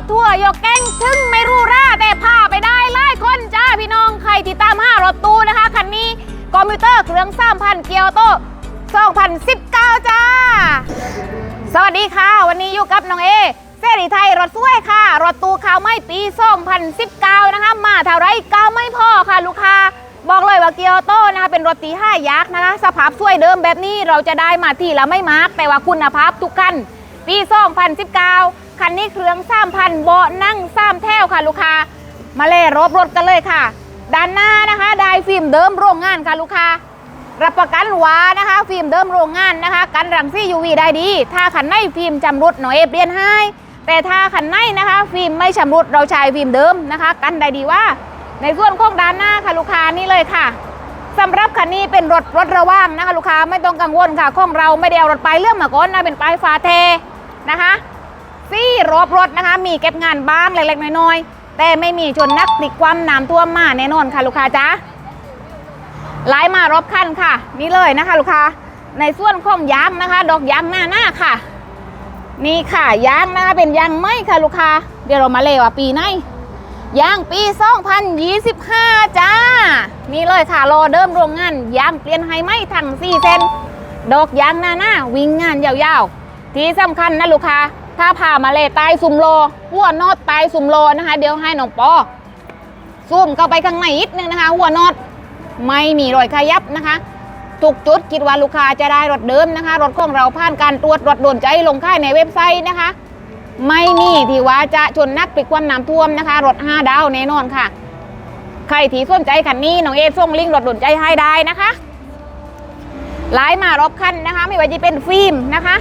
ถทัวยกแก๊งถึงไม่รู้ราแต่พาไปได้หลายคนจ้าพี่น้องใครที่ตามห้ารถตู้นะคะคันนี้คอมพิวเตอร์เครื่อง3,000เกียวโต2019 จ้า สวัสดีค่ะ วันนี้อยู่กับน้องเอเสรีไทยรถสวยค่ะ รถตู้ข่าวไม่ปี 2019 นะคะ มาเท่าไรก็ไม่พอค่ะลูกค้าบอกเลยว่าเกียวโตนะคะเป็นรถตีห้ายักษ์นะคะ สภาพสวยเดิมแบบนี้เราจะได้มาที่ละไม่มากแต่ว่าคุณภาพทุกคันปี 2019 คันนี้เครื่อง3,000เบาะนั่ง3แถวค่ะลูกค้า มาเล่รบรถกันเลยค่ะ ด้านหน้านะคะได้ฟิล์มเดิมโรงงานค่ะลูกค้า รับประกันหวานะคะ ฟิล์มเดิมโรงงานนะคะ กันรังสี UV ได้ดี ถ้าขันในฟิล์มชำรุดหน่อยเอเปียนให้ แต่ถ้าขันในนะคะ ฟิล์มไม่ชำรุดเราใช้ฟิล์มเดิมนะคะ กันได้ดีว่า ในส่วนของด้านหน้าค่ะลูกค้านี่เลยค่ะสำหรับคันนี้เป็นรถรถระว่างนะคะลูกค้าไม่ต้องกังวลค่ะของเราไม่ได้เอารถไปเรื่องมาก่อนนะเป็นปลายฟ้าเทนะคะ ซี่รอบรถนะคะ มีเก็บงานบ้างเล็กๆน้อยๆ แต่ไม่มีชนนักติดความน้ำท่วมมาแน่นอนค่ะลูกค้าจ้าไล่มารอบคันค่ะ นี่เลยนะคะ ลูกค้า ในส่วนของยางนะคะ ดอกยางหน้าหน้าค่ะ นี่ค่ะยางนะคะเป็นยางไหมค่ะลูกค้า เดี๋ยวเรามาเลว่าปีไหนยางปี 2025 จ้า นี่เลยค่ะรอเดิมโรงงานยางเปลี่ยนให้ไหมทั้ง4เส้นดอกยางหน้าหน้าวิ่งงานยาวๆ ที่สำคัญนะลูกค้า ถ้าพามาเลยใต้ซุ่มโลหัวนอดใต้ซุ่มโลนะคะ เดี๋ยวให้น้องปอซูมเข้าไปข้างในนิดนึงนะคะ หัวนอดไม่มีรอยขยับนะคะทุกจุดคิดว่าลูกค้าจะได้รถเดิมนะคะ รถของเราผ่านการตรวจรถโดนใจลงค่ายในเว็บไซต์นะคะ ไม่มีที่ว่าจะชนนักปิดความน้ำท่วมนะคะ รถ5ดาวแน่นอนค่ะ ใครที่สนใจคันนี้น้องเอส่งลิงก์รถโดนใจให้ได้นะคะไลน์มารอบคันนะคะ ไม่ว่าจะเป็นฟิล์มนะคะ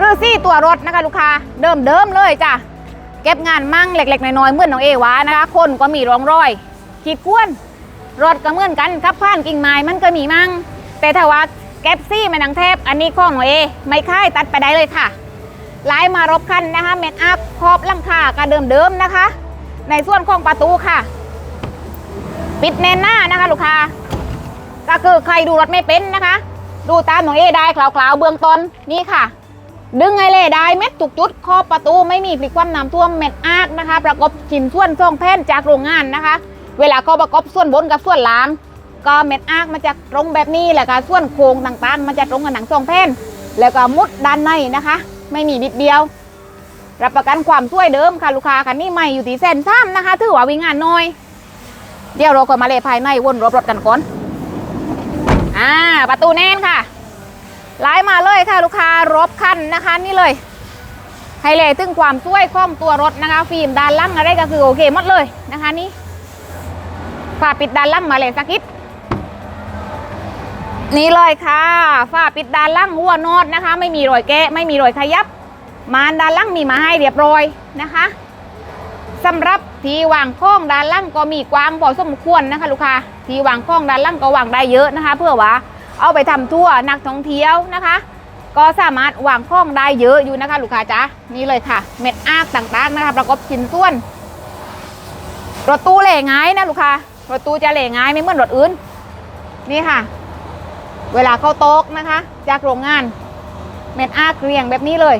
รือซี่ตัวรถนะคะลูกค้าเดิมเดิมเลยจ้ะเก็บงานมั่งเล็กๆน้อยๆเหมื่อนน้องเอวานะคะ คนก็มีร่องรอยขีดก้วนรถก็เหมือนกันครับผ่านกิ่งไม้มันก็มีมั่งแต่ถ้าว่าแก๊ปซี่มันนังเทปอันนี้ข้องหน่อยเอไม่ค่ายตัดไปได้เลยค่ะไล่มารบคันนะคะเมดอัพครอบลังคาก็เดิมๆนะคะ ในส่วนของประตูค่ะ ปิดแน่นหน้านะคะ ลูกค้าก็คือใครดูรถไม่เป็นนะคะ ดูตามหน่อยเอได้คลาวๆเบื้องต้นนี่ค่ะ ดึงไงเล่ได้เม็ดตุกจุดครอบประตูไม่มีพลิกคว่ำน้ำท่วมเม็ดอาร์กนะคะ ประกบชิ้นส่วนซ่องแผ่นจากโรงงานนะคะ เวลาเขาประกอบส่วนบนกับส่วนล่าง ก็เม็ดอาร์กมันจะตรงแบบนี้แหละค่ะส่วนโครงต่างๆ มันจะตรงกับหนังซองแผ่นแล้วก็มุดด้านในนะคะ ไม่มีบิดเบี้ยว รับประกันความช่วยเดิมค่ะลูกค้าคันนี้ใหม่อยู่ที่เส้นซ้ำนะคะถือว่าวิ่งงานน้อย เดี๋ยวเราก็มาเลยภายในวนรอบรถกันก่อนอ่าประตูแน่นค่ะ ไล่มาเลยค่ะลูกค้ารบคันนะคะนี่เลยไฮไลท์ถึงความช่วยของตัวรถนะคะ ฟิล์มด้านล่างอะไรก็คือโอเคหมดเลยนะคะนี่ฝาปิดด้านล่างมาเลยสักนิดนี่เลยค่ะฝาปิดด้านล่างหัวโนดนะคะ ไม่มีรอยแกะไม่มีรอยขยับ มานด้านล่างมีมาให้เรียบร้อยนะคะสำหรับที่วางข้องด้านล่างก็มีกว้างพอสมควรนะคะ ลูกค้าที่วางข้องด้านล่างก็วางได้เยอะนะคะ เพื่อว่า เอาไปทำทั่วนักท่องเที่ยวนะคะ ก็สามารถวางข้องได้เยอะอยู่นะคะลูกค้าจ้านี่เลยค่ะ เม็ดอาร์กต่างๆนะคะ ประกอบชิ้นส่วน รถตู้เหล่ง่ายนะลูกค้ารถตู้จะเหล่ง่ายไม่เหมือนรถอื่น นี่ค่ะ เวลาเข้าโต๊ะนะคะ จากโรงงาน เม็ดอาเกรียงแบบนี้เลย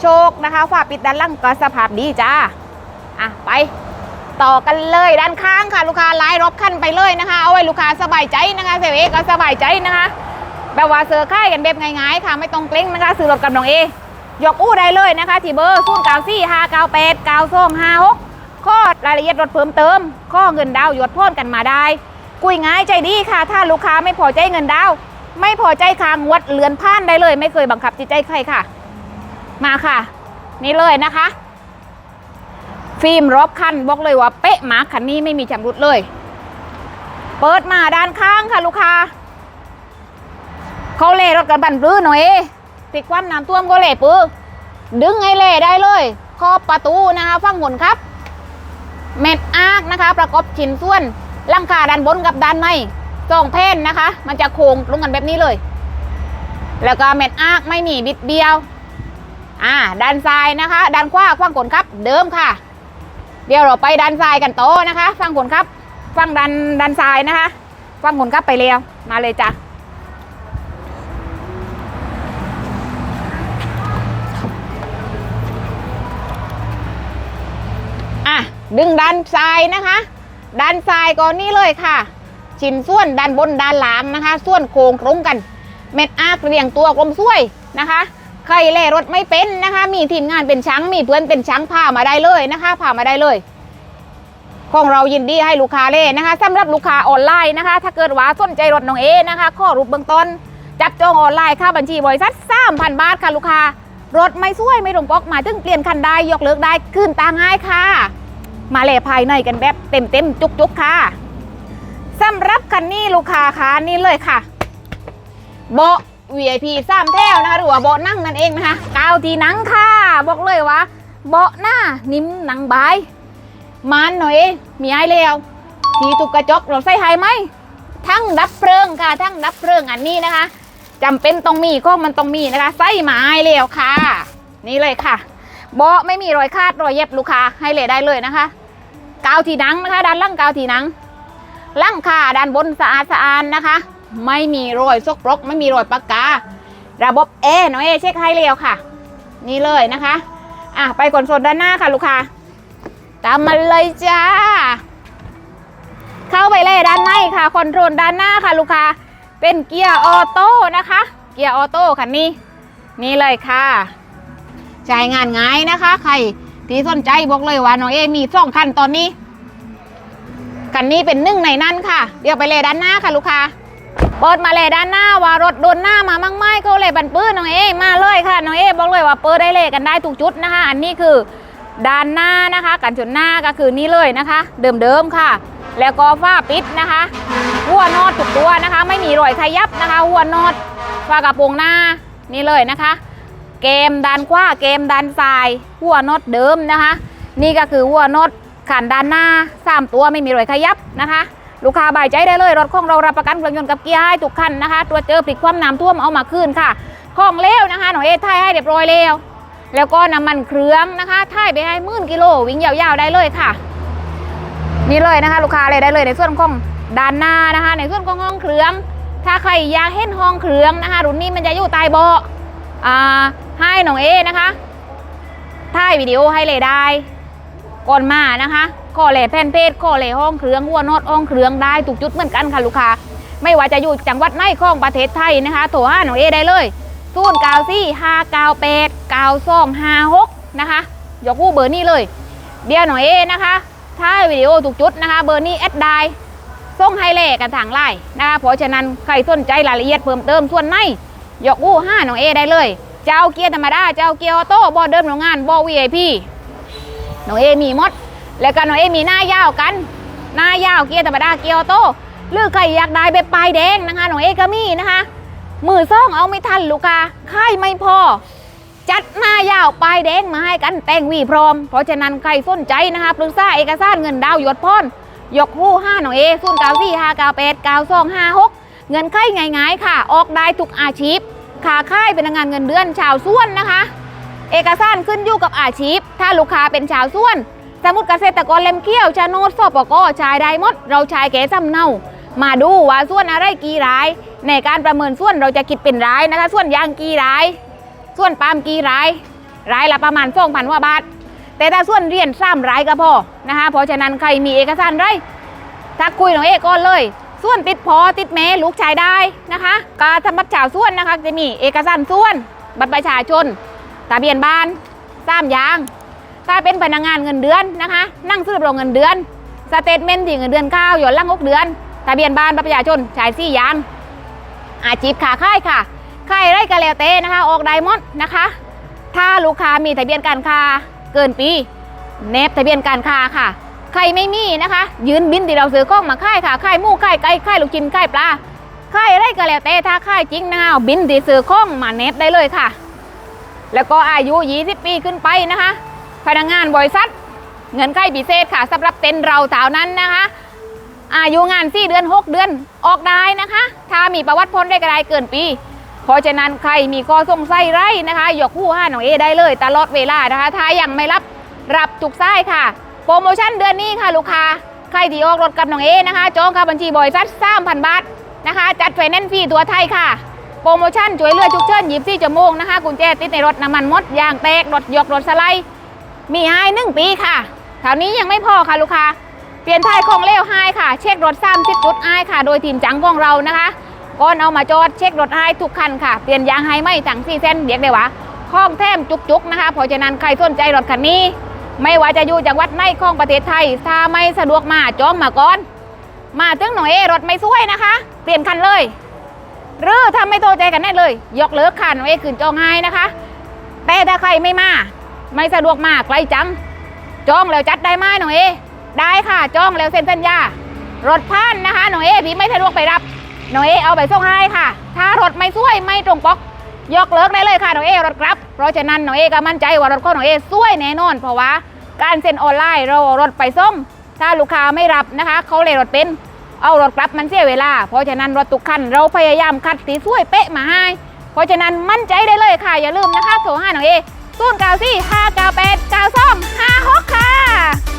โชคนะคะฝาปิดด้านล่างก็สภาพดีจ้าอะไป ต่อกันเลยด้านข้างค่ะลูกค้าไล่รบขั้นไปเลยนะคะ เอาไว้ลูกค้าสบายใจนะคะเซเวก็สบายใจนะคะแบบว่าเซอร์ค่ายกันแบบง่ายๆค่ะไม่ต้องเกรงนะคะซื้อรถกับน้องเอยกอู้ได้เลยนะคะที่เบอร์ศูนย์เก้าสี่ห้าเก้าแปดเก้าสองห้าหกข้อรายละเอียดรถเพิ่มเติม ข้อเงินดาวน์หยดพ่นกันมาได้ กุยง่ายใจดีค่ะ ถ้าลูกค้าไม่พอใจเงินดาว ไม่พอใจค้างวดเลือนผ่านได้เลย ไม่เคยบังคับจิตใจใครค่ะ มาค่ะ นี่เลยนะคะ ฟิล์มรอบคันบอกเลยว่าเป๊ะมาคันนี้ไม่มีชำรุดเลย เปิดมาด้านข้างค่ะลูกค้าเขาเล่รถกันบันปื้อหน่อยติดความน้ำท่วมก็เล่ปื้อดึงไงเล่ได้เลยขอบประตูนะคะฟังหนครับ เม็ดอาร์กนะคะ ประกอบชิ้นส่วนลังคาด้านบนกับด้านในสองแผ่นนะคะ มันจะโค้งลงกันแบบนี้เลย แล้วก็เม็ดอาร์กไม่มีบิดเบี้ยว อ่าด้านซ้ายนะคะ ด้านขวาฟังขนครับ เดิมค่ะ เดี๋ยวเราไปด้านซ้ายกันโตนะคะ ฟังขนครับฟังด้านด้านซ้ายนะคะ ฟังขนครับไปเร็วมาเลยจ้ะดึงด้านซ้ายนะคะด้านซ้ายก็นี่เลยค่ะ ชิ้นส่วนด้านบนด้านหลังนะคะ ส่วนโครงตรงกัน เม็ดอาร์คเรียงตัวกลมสวยนะคะ ใครเล่รถไม่เป็นนะคะ มีทีมงานเป็นช้างมีเพื่อนเป็นช้างพามาได้เลยนะคะพามาได้เลยของเรายินดีให้ลูกค้าเล่นะคะสำหรับลูกค้าออนไลน์นะคะ ถ้าเกิดว่าสนใจรถน้องเอนะคะข้อรูปเบื้องต้น จับจองออนไลน์ค่าบัญชีบริษัท3,000บาทค่ะลูกค้ารถไม่ช่วยไม่ตรงปกมาถึงเปลี่ยนคันได้ยกเลิกได้ขึ้นตาง่ายค่ะ มาเล่ภายในกันแบบเต็มเต็มๆจุกค่ะสำหรับคันนี้ลูกค้าค่ะนี่เลยค่ะ เบาะ VIP สามแถวนะคะหรือว่าเบาะนั่งนั่นเองนะคะกาวที่นั่งค่ะ บอกเลยว่าเบาะหน้านิ่มหนังบายมันหน่อยมีไอ้แล้ว ทีตุกกระจกเราใส่ไฮไหมทั้งดับเพลิงค่ะ ทั้งดับเพลิงอันนี้นะคะจำเป็นต้องมีก็มันต้องมีนะคะใส่ไม้แล้วค่ะ นี่เลยค่ะเบาะไม่มีรอยคาดรอยเย็บลูกค้าให้เลยได้เลยนะคะกาวทีหนังนะคะ ด้านล่างกาวทีหนังล่างค่ะด้านบนสะอาดสะอาดนะคะ ไม่มีรอยซกปรกไม่มีรอยปากการะบบเอน้องเอเช็คให้เร็วค่ะ นี่เลยนะคะอะไปกดโซนด้านหน้าค่ะลูกค้าตามมาเลยจ้า เข้าไปเลยด้านในค่ะคอนโทรลด้านหน้าค่ะลูกค้าเป็นเกียร์ออโต้นะคะ เกียร์ออโต้คันนี้ นี่เลยค่ะใช้งานง่ายนะคะ ใครที่สนใจบอกเลยว่าน้องเอมีสองคันตอนนี้คันนี้เป็นหนึ่งในนั้นค่ะ เดี๋ยวไปเลยด้านหน้าค่ะลูกค้า เปิดมาเลยด้านหน้าว่ารถโดนหน้ามามั่งไม่เขาเลยบันปื้นน้องเอมาเลยค่ะน้องเอบอกเลยว่าเปิดได้เลยกันได้ทุกจุดนะคะ อันนี้คือด้านหน้านะคะกันชนหน้าก็คือนี่เลยนะคะ เดิมๆค่ะ แล้วก็ฝ้าปิดนะคะหัวนอดทุกตัวนะคะ ไม่มีรอยขยับนะคะหัวนอดฝ้ากระโปรงหน้านี่เลยนะคะ เกมด้านขวาเกมด้านซ้ายหัวนอดเดิมนะคะ นี่ก็คือหัวนอดขันด้านหน้าสามตัวไม่มีรอยขยับนะคะ ลูกค้าบายใจได้เลย รถของเรารับประกันเครื่องยนต์กับเกียร์ให้ทุกคันนะคะ ตัวเจอพลิกความน้ำท่วมเอามาคืนค่ะของเลวนะคะหน่อยเอทายให้เรียบร้อยแล้วแล้วก็น้ำมันเครื่องนะคะทายไปให้หมื่นกิโลวิ่งยาวๆได้เลยค่ะ นี่เลยนะคะ ลูกค้าเลยได้เลยในส่วนของด้านหน้านะคะ ในส่วนของห้องเครื่อง ถ้าใครอยากเห็นห้องเครื่องนะคะ รุ่นนี้มันจะอยู่ใต้เบาะอ่าให้หน่องเอนะคะถ่ายวิดีโอให้เลยได้ก่อนมานะคะ ข้อเหล่แผ่นเพศข้อเหล่ห้องเครื่องหัวนอดห้องเครื่องได้ทุกจุดเหมือนกันค่ะลูกค้าไม่ว่าจะอยู่จังหวัดไหนของประเทศไทยนะคะ โทรห้าหน่องเอได้เลยศูนย์เก้าสี่ห้าเก้าแปดเก้าสองห้าหกนะคะยกคู่เบอร์นี้เลย เดียวหน่อยเอนะคะถ่ายวิดีโอทุกจุดนะคะ เบอร์นี้แอดได้ส่งให้เลขกันทางไลน์นะคะเพราะฉะนั้นใครสนใจรายละเอียดเพิ่มเติมส่วนไหนยกคู่ห้าหน่องเอได้เลย เจ้าเกียร์ธรรมดา เจ้าเกียร์ออโต้บอเดิมโรงงานบอวีไอพีหน่องเอมีมด แล้วก็หน่อยเอมีหน้ายาวกัน หน้ายาวเกียร์ธรรมดาเกียร์ออโต้หรือใครอยากได้แบบปลายแดงนะคะหน่อยเอก็มีนะคะมือซ่องเอาไม่ทันลูกค้าค่ายไม่พอ จัดหน้ายาวปลายแดงมาให้กันแต่งวีพร้อม เพราะฉะนั้นใครสนใจนะคะปรึกษาเอกสารเงินดาวหยดพรยกหู้ห้าหน่อยเอศูนย์เก้าสี่ห้าเก้าแปดเก้าสองห้าหกเงินไข่ง่ายๆค่ะ ออกได้ทุกอาชีพขาค่ายเป็นงานเงินเดือนชาวส่วนนะคะ เอกสารขึ้นอยู่กับอาชีพ ถ้าลูกค้าเป็นชาวส่วน สมุดเกษตรกรเล่มเขี้ยวชาโนดสปกชายได้หมด เราชายเก๋ซ้ำเนามาดูว่าส่วนอะไรกี่ราย ในการประเมินส่วนเราจะคิดเป็นรายนะคะ ส่วนยางกี่ราย ส่วนปาล์มกี่ราย รายละประมาณสองพันว่าบาท แต่ถ้าส่วนเรียนสามรายก็พอนะคะเพราะฉะนั้นใครมีเอกสารไรทักคุยหน่อยเอกก่อนเลย ส่วนติดพอติดเมลูกชายได้นะคะการทำบัตรชาวส่วนนะคะจะมีเอกสารส่วน บัตรประชาชนทะเบียนบ้านสามอยาง ถ้าเป็นพนักงานเงินเดือนนะคะ นั่งซื้อรองเงินเดือน สเตทเมนต์ที่เงินเดือนข้าวหย่อนล่างหกเดือน ทะเบียนบ้านประชาชนชายสี่ยางอาชีพขาค่ายค่ะค่ายไร่กะเลวเตนะคะ ออกไดมอนด์นะคะ ถ้าลูกค้ามีทะเบียนการค้าเกินปีเนบทะเบียนการค้าค่ะ ใครไม่มีนะคะ ยืนบินที่เราซื้อกล้องมาค่ายค่ะค่ายหมูค่ายไก่ค่ายลูกชิ้นค่ายปลาค่ายไร่กะเลวเตถ้าค่ายจริงนะคะบินที่ซื้อกล้องมาเนบได้เลยค่ะ แล้วก็อายุ 20 ปีขึ้นไปนะคะ พนักงานบริษัทเงินไขพิเศษค่ะสำหรับเต็นเราเท่านั้นนะคะ อายุงาน4เดือน 6 เดือนออกได้นะคะ ถ้ามีประวัติพ้นได้กระไดเกินปี เพราะฉะนั้นใครมีข้อสงสัยไรนะคะยกคู่ห้าหนองเอได้เลย ตลอดเวลานะคะ ถ้ายังไม่รับรับทุกไส้ค่ะ โปรโมชั่นเดือนนี้ค่ะลูกค้าใครที่ออกรถกับหนองเอนะคะจองค่าบัญชีบริษัท3,000บาทนะคะ จัดไฟแนนซ์ฟรีตัวไทยค่ะโปรโมชั่นช่วยเหลือฉุกเฉิน24ชั่วโมงนะคะกุญแจติดในรถน้ำมันมดยางแตกรถยกรถสไลด์ มีให้หนึ่งปีค่ะคราวนี้ยังไม่พอค่ะลูกค้า เปลี่ยนไทายของเลี้ยวให้ค่ะ เช็ครถ30จุดไอายค่ะ โดยทีมจังของเรานะคะก่อนเอามาจอดเช็ครถไอายทุกคันค่ะ เปลี่ยนยางให้ไม่ถังสี่เส้นเรียกได้ว่าข้องแท้มจุกๆนะคะเพราะฉะนั้นใครสนใจรถคันนี้ ไม่ว่าจะอยู่จังหวัดไหนของประเทศไทย ถ้าไม่สะดวกมาจอมมาก่อน มาถึงหน่อยเอรถไม่ช่วยนะคะ เปลี่ยนคันเลยหรือถ้าไม่โทรใจกันแน่เลย ยกเลิกคันไว้คืนจองให้นะคะ แต่ถ้าใครไม่มา ไม่สะดวกมากไกลจังจองแล้วจัดได้ไหมหน่อยเอ ได้ค่ะจองแล้วเซ็นสัญญารถพันนะคะหน่อยเอพี่ไม่สะดวกไปรับหน่อยเอเอาไปส่งให้ค่ะ ถ้ารถไม่ช่วยไม่ตรงปกยกเลิกได้เลยค่ะหน่อยเอรถกลับ เพราะฉะนั้นหน่อยเอก็มั่นใจว่ารถของหน่อยเอช่วยแน่นอน เพราะว่าการเซ็นออนไลน์เรารถไปส่งถ้าลูกค้าไม่รับนะคะเขาเลยรถเป็นเอารถกลับมันเสียเวลา เพราะฉะนั้นรถทุกคันเราพยายามคัดสีช่วยเป๊ะมาให้เพราะฉะนั้นมั่นใจได้เลยค่ะอย่าลืมนะคะโทรห้าหน่อยเอ ส่วนเกาซี่5 9 8 9 2 5กค่ะ